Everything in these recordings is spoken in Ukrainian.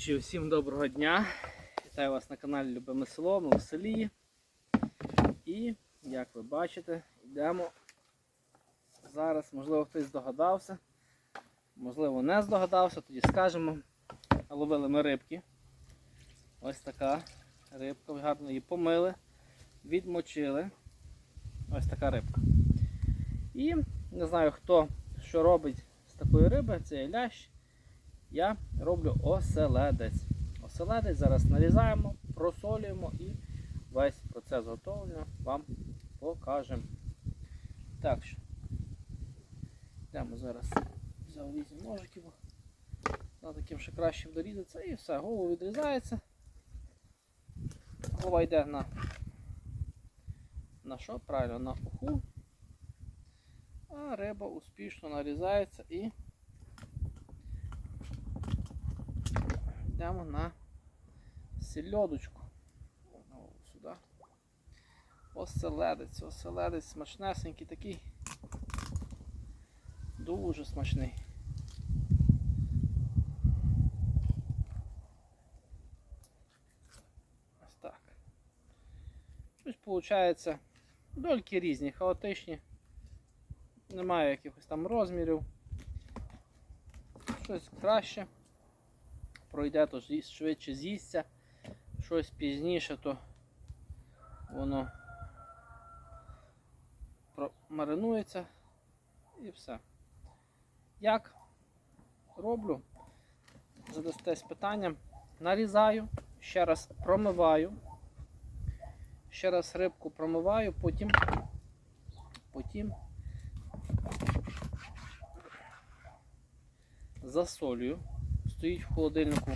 Глядачі, всім доброго дня! Вітаю вас на каналі Любиме Село, ми в селі. І, як ви бачите, йдемо зараз, можливо, хтось здогадався, можливо, не здогадався, тоді скажемо. Ловили ми рибки. Ось така рибка, гарно її помили, відмочили. Ось така рибка. І не знаю, хто що робить з такої риби, це є лящ я роблю оселедець. Оселедець зараз нарізаємо, просолюємо і весь процес готовлення вам покажемо. Так що, йдемо зараз взяв вісім ножиків. На таким ще краще дорізатися і все, голову відрізається. Голова йде на на що? Правильно, на уху. А риба успішно нарізається і йдемо на сільодочку. Знову сюди. Оселедець, оселедець смачнесенький такий. Дуже смачний. Ось так. Щось виходить. Дольки різні, хаотичні. Немає якихось там розмірів. Щось краще пройде, то швидше з'їсться. Щось пізніше, то воно маринується і все. Як роблю? Задастесь питанням. Нарізаю, ще раз промиваю, ще раз рибку промиваю, потім, потім засолюю стоїть в холодильнику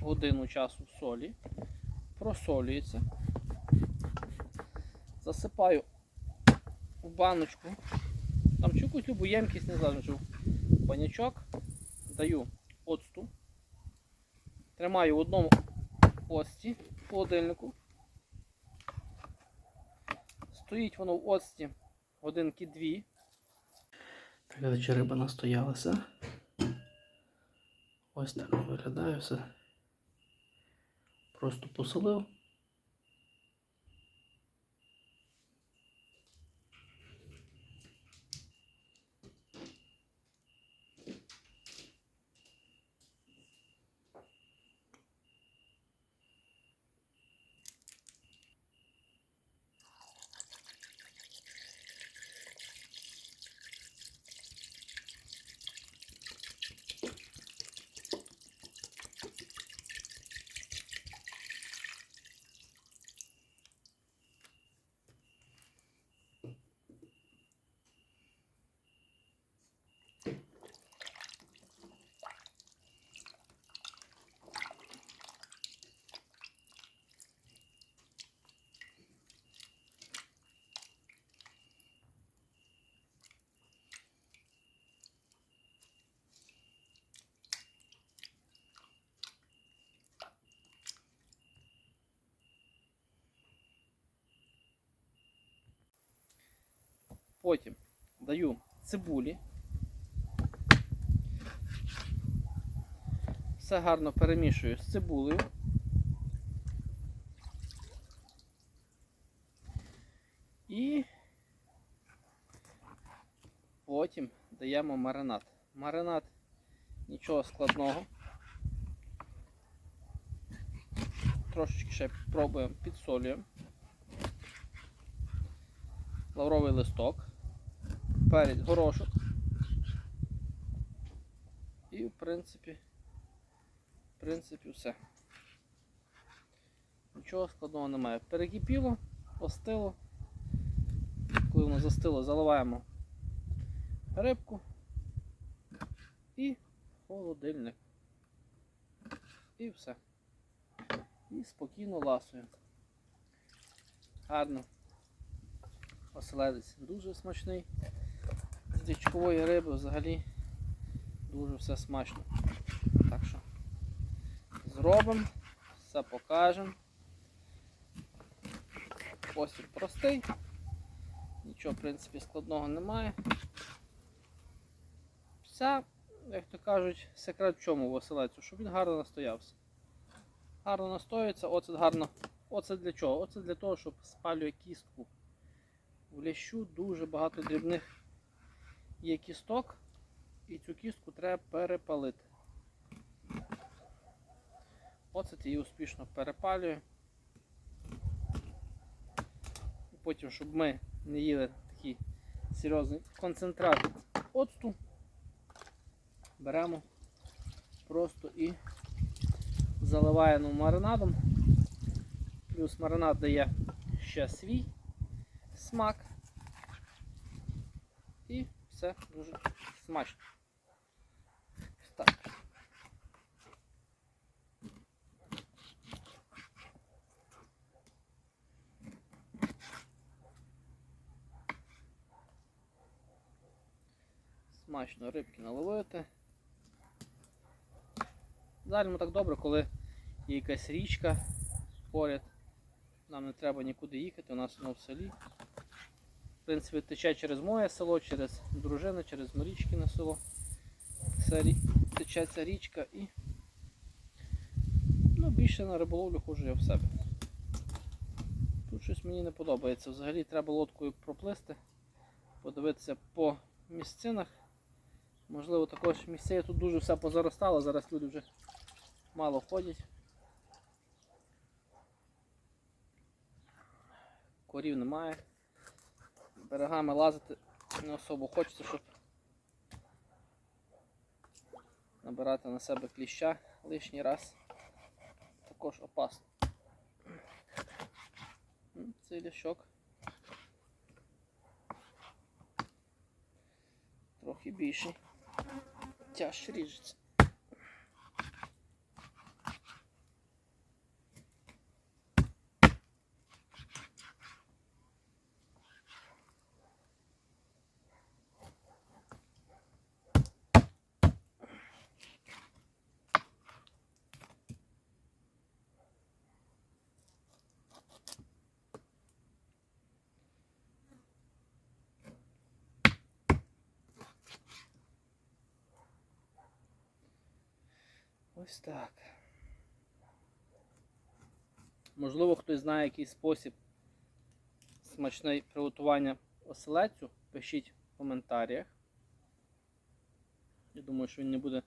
годину часу в солі, просолюється. Засипаю в баночку, там чи якусь любу ємкість, не знаю, в банячок, даю оцту, тримаю в одному оцті в холодильнику. Стоїть воно в оцті годинки дві. Так, риба настоялася. Ось так виглядає все. Просто посолив. Потім даю цибулі. Все гарно перемішую з цибулею. І потім даємо маринад. Маринад нічого складного. Трошечки ще пробуємо підсолюємо. Лавровий листок перець, горошок. І в принципі, в принципі, все. Нічого складного немає. Перекипіло, остило. Коли воно застило, заливаємо рибку і холодильник. І все. І спокійно ласуємо. Гарно. Оселедець дуже смачний з риби взагалі дуже все смачно. Так що зробимо, все покажемо. Спосіб простий, нічого в принципі складного немає. Вся, як то кажуть, секрет в чому в щоб він гарно настоявся. гарно настоюється, оцет гарно. Оце для чого? Оце для того, щоб спалює кістку. В лящу дуже багато дрібних є кісток, і цю кістку треба перепалити. Оцет її успішно перепалює. І потім, щоб ми не їли такий серйозний концентрат оцту, беремо просто і заливаємо маринадом. Плюс маринад дає ще свій смак. І все дуже смачно. Смачно рибки наловити. Далі так добре, коли є якась річка поряд. Нам не треба нікуди їхати, у нас воно в селі. В принципі, тече через моє село, через дружини, через Марічки село. Рі- тече ця річка і ну, більше на риболовлю ходжу я в себе. Тут щось мені не подобається. Взагалі треба лодкою проплисти, подивитися по місцинах. Можливо, також місця тут дуже все позаростало, зараз люди вже мало ходять. Корів немає. Берегами лазити не особо хочеться, щоб набирати на себе кліща лишній раз. Також опасно. Цей лящок. Трохи більший. Тяжче ріжеться. Ось так. Можливо, хтось знає якийсь спосіб смачний приготування оселецю. Пишіть в коментарях. Я думаю, що він не буде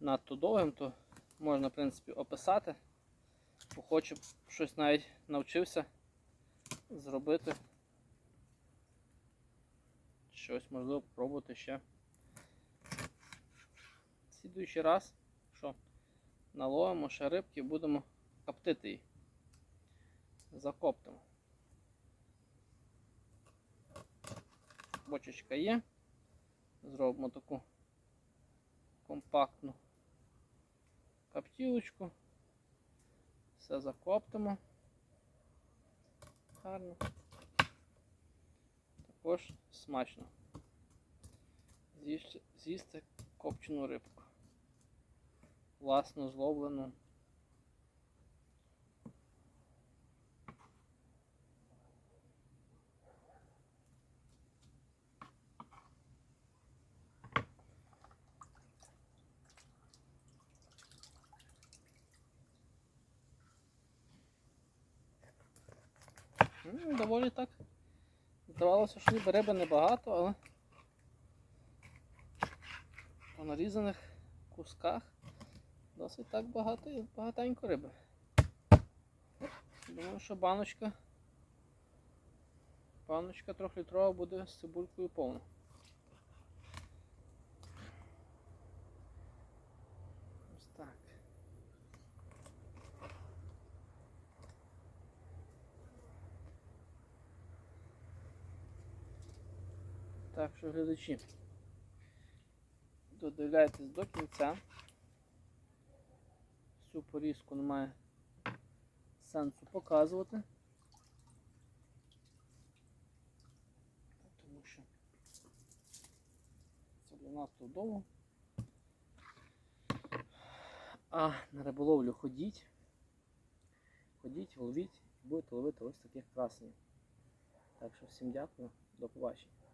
надто довгим, то можна, в принципі, описати. Бо хочу щось навіть навчився зробити. Щось можливо спробувати ще. Слідуючий раз, наловимо ще рибки, будемо коптити її. Закоптимо. Бочечка є. Зробимо таку компактну коптілочку. Все закоптимо. Гарно. Також смачно. З'їсти, копчену рибку. Власно зловлену. Ну, доволі так. Здавалося, що ніби риби небагато, але по нарізаних кусках досить так багато і багатенько риби. Думаю, що баночка. Баночка трьохлітрова буде з цибулькою повна. Ось так. Так що глядачі, додивляйтесь до кінця. Всю порізку немає сенсу показувати. Тому що це для нас тут довго. А на риболовлю ходіть. Ходіть, ловіть будете ловити ось таких красень. Так що всім дякую, до побачення.